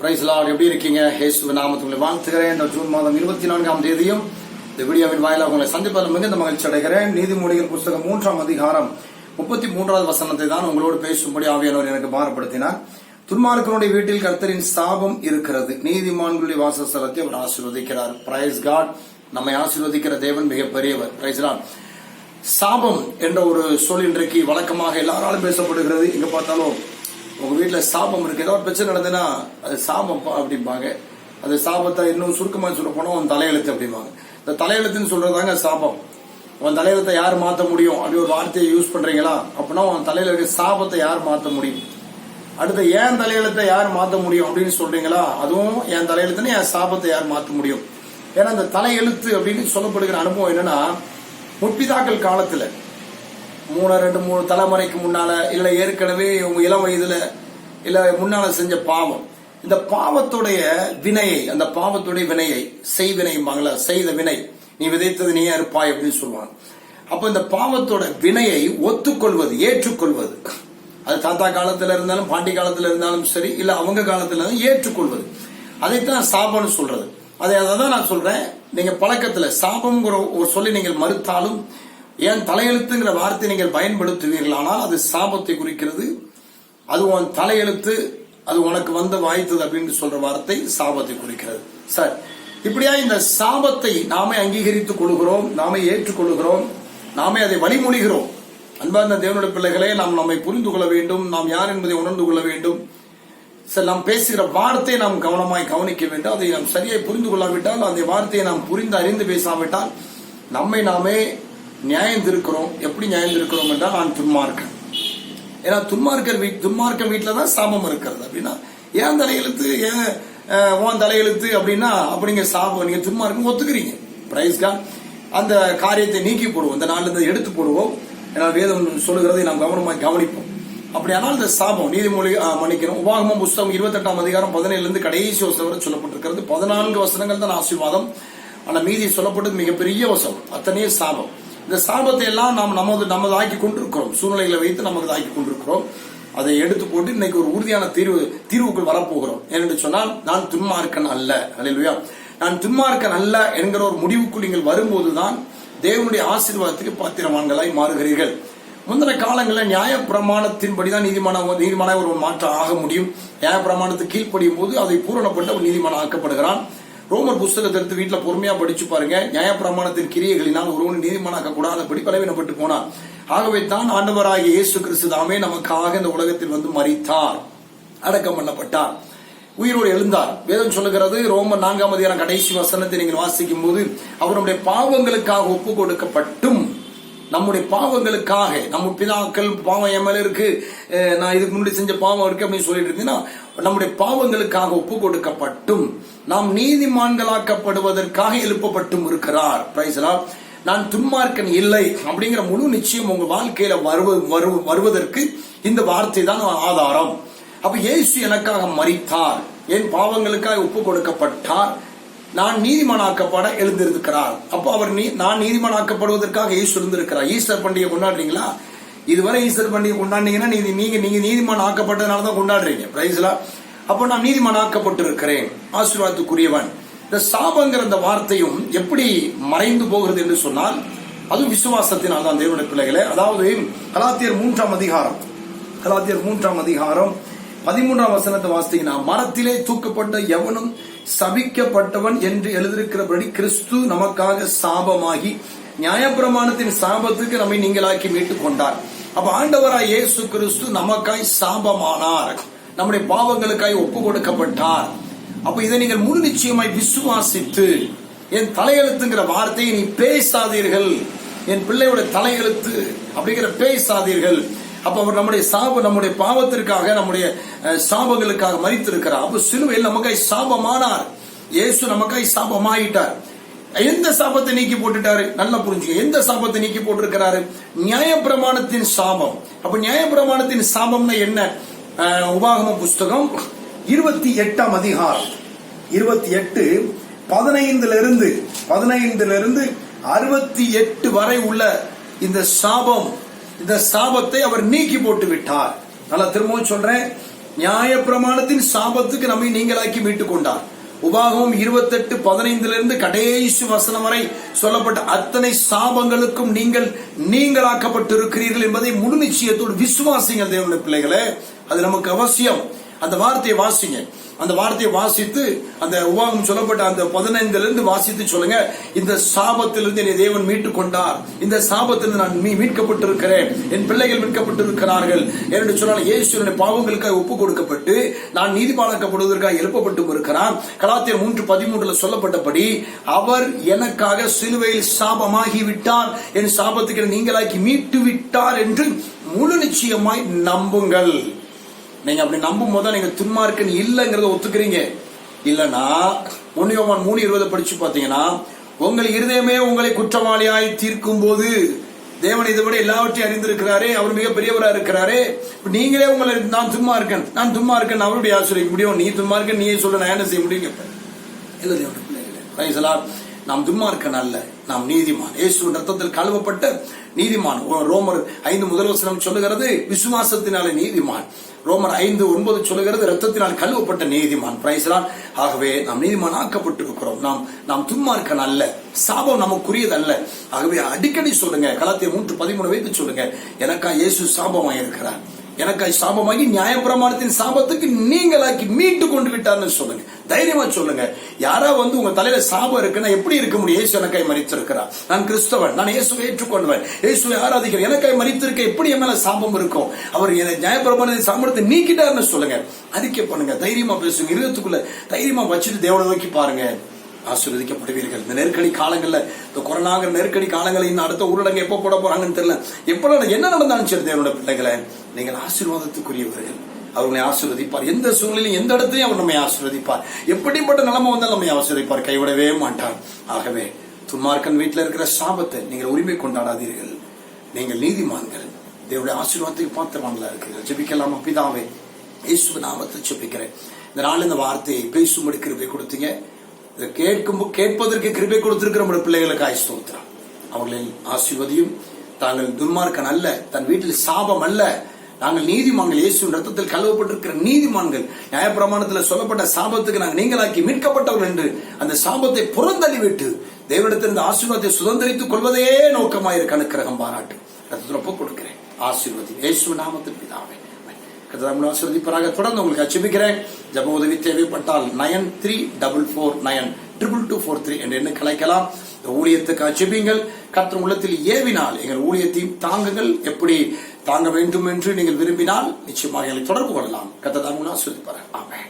Price Lord எப்படி இருக்கீங்க? ஹேசு நாமத்துங்களை வாழ்த்துகிறேன். இந்த ஜூன் மாதம் இருபத்தி நான்காம் தேதியும் இந்த வீடியோவின் வாயிலாக உங்களை சந்திப்பதில் மிகுந்த மகிழ்ச்சி அடைகிறேன். நீதிமொழிகள் புஸ்தகம் மூன்றாம் அதிகாரம் முப்பத்தி மூன்றாவது வசனத்தை தான் உங்களோடு பேசும்படி ஆவியானவர் எனக்கு பாரப்படுத்தினார். துன்மார்க்கனுடைய வீட்டில் கர்த்தரின் சாபம் இருக்கிறது. நீதிமான்களுடைய வாசஸ்தலத்தை அவர் ஆசீர்வதிக்கிறார். பிரைஸ் காட் நம்மை ஆசீர்வதிக்கிற தேவன் மிகப்பெரியவர். பிரைஸ் லார்ட் சாபம் என்ற ஒரு சொல் இன்றைக்கு வழக்கமாக எல்லாராலும் பேசப்படுகிறது. இங்க பார்த்தாலும் உங்க வீட்டுல சாபம் இருக்கு. ஏதாவது பிரச்சனை நடந்ததுன்னா அது சாபம் அப்படிம்பாங்க. அது சாபத்தை இன்னும் சுருக்கமா சொல்ல போனா உன் தலையெழுத்து அப்படிம்பாங்க. இந்த தலையெழுத்துன்னு சொல்றதாங்க சாபம். உன் தலையெழுத்தை யார் மாத்த முடியும்? அப்படி ஒரு வார்த்தையை யூஸ் பண்றீங்களா? அப்படின்னா உன் தலையில இருக்க சாபத்தை யார் மாத்த முடியும்? அடுத்து ஏன் தலையெழுத்தை யார் மாத்த முடியும்? அப்படின்னு சொல்றீங்களா? அதுவும் என் தலையெழுத்துன்னு என் சாபத்தை யார் மாத்த முடியும்? ஏன்னா இந்த தலையெழுத்து அப்படின்னு சொல்லப்படுகிற அனுபவம் என்னன்னா முற்பிதாக்கள் காலத்துல மூணு ரெண்டு மூணு தலைமுறைக்கு முன்னால இல்லை ஏற்கனவே இவங்க இளம் வயதுல இல்ல முன்னால செஞ்ச பாவம். இந்த பாவத்துடைய வினையை அந்த பாவத்துடைய வினையை செய்வினைம்பாங்களா செய்த வினை நீ விதைத்தது நீயே இருப்பாய் அப்படின்னு சொல்லுவாங்க. அப்ப இந்த பாவத்தோட வினையை ஒத்துக்கொள்வது ஏற்றுக்கொள்வது. அது தாத்தா காலத்துல இருந்தாலும் பாண்டி காலத்துல இருந்தாலும் சரி இல்ல அவங்க காலத்துல இருந்தாலும் ஏற்றுக்கொள்வது. அதைத்தான் சாபம்னு சொல்றது. அதை அதான் நான் சொல்றேன். நீங்க பழக்கத்துல சாபம்ங்கிற ஒரு சொல்லி நீங்கள் மறுத்தாலும் ஏன் தலையெழுத்துங்கிற வார்த்தை நீங்கள் பயன்படுத்துவீர்களானால் அது சாபத்தை குறிக்கிறது. அது உன் தலையெழுத்து அது உனக்கு வந்து வாய்த்தது அப்படின்னு சொல்ற வார்த்தை சாபத்தை குறிக்கிறது. சார் இப்படியா இந்த சாபத்தை நாமே அங்கீகரித்துக் கொள்கிறோம் நாமே ஏற்றுக்கொள்கிறோம் நாமே அதை வழிமொழிகிறோம். அன்பார்ந்த தேவனுடைய பிள்ளைகளே நாம் நம்மை புரிந்து கொள்ள வேண்டும் நாம் யார் என்பதை உணர்ந்து கொள்ள வேண்டும். சார் நாம் பேசுகிற வார்த்தையை நாம் கவனமாய் கவனிக்க வேண்டும். அதை நாம் சரியாய் புரிந்து கொள்ளாவிட்டால் அந்த வார்த்தையை நாம் புரிந்து அறிந்து பேசாவிட்டால் நம்மை நாமே நியாயம் திருக்கிறோம். எப்படி நியாயம் திருக்கிறோம் என்றால் நான் துன்மார்க்கன். ஏன்னா துன்மார்க்கர் வீட் துன்மார்க்க வீட்டில் தான் சாபம் இருக்கிறது அப்படின்னா ஏன் தலையெழுத்து ஏன் உன் தலையெழுத்து அப்படின்னா அப்படிங்க சாபம் நீங்க துன்மார்க்கம் ஒத்துக்கிறீங்க. பிரைஸ்கா அந்த காரியத்தை நீக்கி போடுவோம். இந்த நாளில் இருந்து எடுத்து போடுவோம். ஏன்னா வேதம் சொல்லுகிறதை நாம் கவனமாக கவனிப்போம். அப்படியானால் இந்த சாபம் நீதிமொழி மன்னிக்கணும். உபாகமம் புஸ்தகம் இருபத்தெட்டாம் அதிகாரம் பதினேழுலேருந்து கடைசி வசனம் வரை சொல்லப்பட்டிருக்கிறது. பதினான்கு வசனங்கள் தான் ஆசீர்வாதம். ஆனால் மீதி சொல்லப்பட்டது மிகப்பெரிய வசனம். அத்தனையே சாபம். இந்த சாபத்தை எல்லாம் நாம் நமது நமது ஆக்கி கொண்டிருக்கிறோம். சூழ்நிலைகளை வைத்து நமது ஆக்கி கொண்டிருக்கிறோம். அதை எடுத்து போட்டு இன்னைக்கு ஒரு உறுதியான தீர்வு தீர்வுக்குள் வரப்போகிறோம். ஏனென்று சொன்னால் நான் துன்மார்க்கன் அல்ல. அல்லா நான் துன்மார்க்கன் அல்ல என்கிற ஒரு முடிவுக்குள் நீங்கள் வரும்போதுதான் தேவனுடைய ஆசீர்வாதத்துக்கு பாத்திரவான்களாய் மாறுகிறீர்கள். முந்தின காலங்களில் நியாய பிரமாணத்தின்படி தான் நீதிமான நீதிமான ஒரு மாற்றம் ஆக முடியும். நியாய பிரமாணத்துக்கு கீழ்ப்படியும் போது அதை பூரணப்பட்ட ஒரு நீதிமான் ஆக்கப்படுகிறான். ரோமர் புஸ்தகத்தை எடுத்து வீட்டில் பொறுமையா படிச்சு பாருங்க. நியாய பிரமாணத்தின் கிரியைகளினால் ஒருவன் நீதிமானாக்க கூடாதபடி பலவீனப்பட்டு போனார் ஆகவே தான் ஆண்டவராகிய இயேசு கிறிஸ்து தாமே நமக்காக இந்த உலகத்தில் வந்து மறித்தார் அடக்கம் பண்ணப்பட்டார். உயிரோடு எழுந்தார். வேதம் சொல்லுகிறது ரோமர் நான்காம் அதிகாரம் கடைசி வசனத்தை நீங்கள் வாசிக்கும் போது அவருடைய பாவங்களுக்காக ஒப்பு கொடுக்கப்பட்டும். நம்முடைய பாவங்களுக்காக நம்ம பிதாக்கள் பாவம் என் மேல இருக்கு நான் இதுக்கு முன்னாடி செஞ்ச பாவம் இருக்கு அப்படின்னு சொல்லிட்டு இருந்தீங்கன்னா நம்முடைய பாவங்களுக்காக ஒப்பு கொடுக்கப்பட்டும். நாம் நீதிமான்களாக்கப்படுவதற்காக எழுப்பப்பட்டும் இருக்கிறார். பிரைஸ்லா நான் துன்மார்க்கன் இல்லை அப்படிங்கிற முழு நிச்சயம் உங்க வாழ்க்கையில வருவ வருவதற்கு இந்த வார்த்தை தான் ஆதாரம். அப்ப இயேசு எனக்காக மறித்தார் என் பாவங்களுக்காக ஒப்பு கொடுக்கப்பட்டார்? நான் நீதிமானாக்கப்பட எழுந்திருக்கிறார். அப்போ அவர் நீ- நான் நீதிமானாக்கப்படுவதற்காக ஈஸ்வர் இருந்திருக்கிறார். ஈஸ்டர் பண்டிகை கொண்டாடுறீங்களா? இதுவரை ஈஸ்டர் பண்டிகை கொண்டாடுனீங்கன்னா நீங்க நீங்க நீங்க நீதிமான் ஆக்கப்பட்டதுனால தான் கொண்டாடுறீங்க. பிரைஸ்ல அப்போ நான் நீதிமான் ஆக்கப்பட்டிருக்கிறேன் ஆசீர்வாதத்துக்குரியவன். இந்த சாபங்கிற அந்த வார்த்தையும் எப்படி மறைந்து போகிறது என்று சொன்னால் அது விசுவாசத்தினால் தான் தேவனுடைய பிள்ளைகளே அதாவது கலாத்தியர் மூன்றாம் அதிகாரம். கலாத்தியர் மூன்றாம் அதிகாரம் பதிமூன்றாம் வசனத்தை வாசித்தீங்கன்னா மரத்திலே தூக்கப்பட்ட எவனும் சபிக்கப்பட்டவன் என்று எழுதியிருக்கிறபடி கிறிஸ்து நமக்காக சாபமாகி நியாயப்பிரமாணத்தின் சாபத்துக்கு நம்மை நீங்களாக்கி மீட்டுக் கொண்டார் அப்ப ஆண்டவராய் இயேசு கிறிஸ்து நமக்காய் சாபமானார். நம்முடைய பாவங்களுக்காய் ஒப்பு கொடுக்கப்பட்டார் அப்ப இதை நீங்கள் முழு நிச்சயமாய் விசுவாசித்து என் தலையெழுத்துங்கிற வார்த்தையை நீ பேசாதீர்கள். என் பிள்ளையோட தலையெழுத்து அப்படிங்கிற பேசாதீர்கள். அப்ப அவர் நம்முடைய சாப நம்முடைய பாவத்திற்காக நம்முடைய சாபங்களுக்காக மறித்திருக்கிறார் அப்ப சிலுவையில் நமக்காய் சாபமானார். இயேசு நமக்காய் சாபமாயிட்டார். எந்த சாபத்தை நீக்கி போட்டுட்டாரு? நல்லா புரிஞ்சுக்க. எந்த சாபத்தை நீக்கி போட்டிருக்கிறாரு? நியாயப்பிரமாணத்தின் சாபம். அப்ப நியாயப்பிரமாணத்தின் சாபம்னா என்ன? உபாகம புஸ்தகம் இருபத்தி எட்டாம் அதிகாரம். இருபத்தி எட்டு பதினைந்துல இருந்து பதினைந்துல இருந்து அறுபத்தி எட்டு வரை உள்ள இந்த சாபம். இந்த சாபத்தை அவர் நீக்கி போட்டு விட்டார் நல்லா திரும்பவும் சொல்றேன். நியாய பிரமாணத்தின் சாபத்துக்கு நம்மை நீங்களாக்கி மீட்டுக் கொண்டார். உபாகமும் இருபத்தெட்டு பதினைந்துல இருந்து கடைசி வசனம் வரை சொல்லப்பட்ட அத்தனை சாபங்களுக்கும் நீங்கள் நீங்களாக்கப்பட்டிருக்கிறீர்கள் என்பதை முழு நிச்சயத்தோடு விசுவாசிங்கள் தேவனுடைய பிள்ளைகளே. அது நமக்கு அவசியம். அந்த வார்த்தையை வாசிங்க. அந்த வார்த்தையை வாசித்து அந்த உபாகம் சொல்லப்பட்ட அந்த பதினைந்துல இருந்து வாசித்து சொல்லுங்க. இந்த சாபத்திலிருந்து என்னை தேவன் மீட்டுக் கொண்டார் இந்த சாபத்திலிருந்து நான் மீ- மீட்கப்பட்டிருக்கிறேன். என் பிள்ளைகள் மீட்கப்பட்டிருக்கிறார்கள். என்று சொன்னால் இயேசுடைய பாவங்களுக்காக ஒப்பு கொடுக்கப்பட்டு நான் நீதிபாலக்கப்படுவதற்காக எழுப்பப்பட்டும் இருக்கிறார் கலாத்தியர் மூன்று பதிமூன்றுல சொல்லப்பட்டபடி அவர் எனக்காக சிலுவையில் சாபமாகி விட்டார் என் சாபத்துக்கு நீங்களாக்கி மீட்டு விட்டார் என்று முழு நிச்சயமாய் நம்புங்கள். நீங்க அப்படி நம்பும் போது நீங்க துன்மார்க்கன் இல்லைங்கிறத ஒத்துக்கிறீங்க. இல்லனா ஒன்னியோமான் மூணு இருபதை படிச்சு பாத்தீங்கன்னா உங்கள் இருதயமே உங்களை குற்றவாளியாய் தீர்க்கும் போது தேவன் இதை விட எல்லாவற்றையும் அறிந்திருக்கிறாரே அவர் மிக இருக்கிறாரே. நீங்களே உங்களை நான் தும்மா இருக்கேன் நான் தும்மா இருக்கேன் அவருடைய ஆசிரியர் முடியும். நீ தும்மா இருக்க நீயே சொல்ல நான் என்ன செய்ய முடியும்? கேட்பேன். இல்ல தேவனுடைய பிள்ளைகளே நாம் துன்மார்க்கன் அல்ல நாம் நீதிமான். இயேசுவின் ரத்தத்தில் கழுவப்பட்ட நீதிமான். ரோமர் ஐந்து முதல்வசனம் சொல்லுகிறது விசுவாசத்தினாலே நீதிமான். ரோமர் ஐந்து ஒன்பது சொல்லுகிறது ரத்தத்தினால் கழுவப்பட்ட நீதிமான். பிரைஸ்லான் ஆகவே நாம் நீதிமான் ஆக்கப்பட்டிருக்கிறோம். நாம் நாம் துன்மார்க்கன் அல்ல சாபம் நமக்குரியது அல்ல ஆகவே அடிக்கடி சொல்லுங்க கலாத்திய மூன்று பதிமூணு வைத்து சொல்லுங்க எனக்கா இயேசு சாபமாய் எனக்கு சாபமாகி நியாயப்பிரமாணத்தின் சாபத்துக்கு நீங்களாக்கி மீட்டு கொண்டு விட்டார்னு சொல்லுங்க. தைரியமா சொல்லுங்க. யாரா வந்து உங்க தலையில சாபம் இருக்குன்னா எப்படி இருக்க முடியும்? இயேசு எனக்காய் மறித்திருக்கிறார். நான் கிறிஸ்தவன். நான் இயேசுவை ஏற்றுக்கொண்டவன். இயேசுவை ஆராதிக்கிறேன். எனக்காய் மறித்திருக்க எப்படி என் மேல சாபம் இருக்கும்? அவர் என்னை நியாயப்பிரமாணத்தின் சாபத்தை நீக்கிட்டாருன்னு சொல்லுங்க. அறிக்கை பண்ணுங்க. தைரியமா பேசுங்க. இருதயத்துக்குள்ள தைரியமா வச்சுட்டு தேவனை நோக்கி பாருங்க. ஆசீர்வதிக்கப்படுவீர்கள். இந்த நெருக்கடி காலங்களில் இந்த கொரோனாங்கிற நெருக்கடி காலங்களில் இன்னும் அடுத்த ஊரடங்கு எப்போ போட போறாங்கன்னு தெரியல. எப்போ என்ன நடந்தாலும் சரி தேவனோட பிள்ளைகளை நீங்கள் ஆசீர்வாதத்துக்குரியவர்கள். அவர்களை ஆசீர்வதிப்பார். எந்த சூழ்நிலையும் எந்த இடத்துலையும் அவர் நம்மை ஆசீர்வதிப்பார். எப்படிப்பட்ட நிலைமை வந்தாலும் நம்மை ஆசீர்வதிப்பார். கைவிடவே மாட்டார். ஆகவே துன்மார்க்கன் வீட்டில் இருக்கிற சாபத்தை நீங்கள் உரிமை கொண்டாடாதீர்கள். நீங்கள் நீதிமான்கள். தேவனுடைய ஆசீர்வாதத்துக்கு பாத்திரவான்களா இருக்கிறீர்கள். ஜெபிக்கலாமா? பிதாவே இயேசு நாமத்தை ஜெபிக்கிறேன். இந்த நாள் இந்த வார்த்தையை பேசும்படி கிருபை கொடுத்தீங்க. கேட்கும் கேட்பதற்கு கிருபை கொடுத்திருக்கிற நம்முடைய பிள்ளைகளுக்கு ஆய் ஸ்தோத்திரம். ஆசிர்வதியும் ஆசீர்வதியும் தாங்கள் துன்மார்க்கன் அல்ல தன் வீட்டில் சாபம் அல்ல. நாங்கள் நீதிமான்கள் இயேசு ரத்தத்தில் கழுவப்பட்டிருக்கிற நீதிமான்கள் நியாயப்பிரமாணத்தில் சொல்லப்பட்ட சாபத்துக்கு நாங்கள் நீங்களாக்கி மீட்கப்பட்டவர்கள் என்று அந்த சாபத்தை புறந்தள்ளி விட்டு இந்த ஆசீர்வாதத்தை சுதந்திரித்துக் கொள்வதே நோக்கமாயிருக்க அனுக்கிரகம் பாராட்டு. ரத்தத்தில் ஒப்புக் கொடுக்கிறேன். ஆசீர்வதி. இயேசு நாமத்தின் பிதாவே. கர்த்தர் ஆசீர்வதிப்பராக தொடர்ந்து உங்களுக்கு அச்சுமிக்கிறேன் ஜப உதவி தேவைப்பட்டால் nine three double four nine triple two four three என்று எண்ணு கலைக்கலாம் இந்த ஊழியத்துக்கு அச்சுமிங்கள் கர்த்தர் உள்ளத்தில் ஏவினால் எங்கள் ஊழியத்தையும் தாங்குங்கள். எப்படி தாங்க வேண்டும் என்று நீங்கள் விரும்பினால் நிச்சயமாக எங்களை தொடர்பு கொள்ளலாம். கர்த்தர் ஆசீர்வதிப்பார் ஆமாம்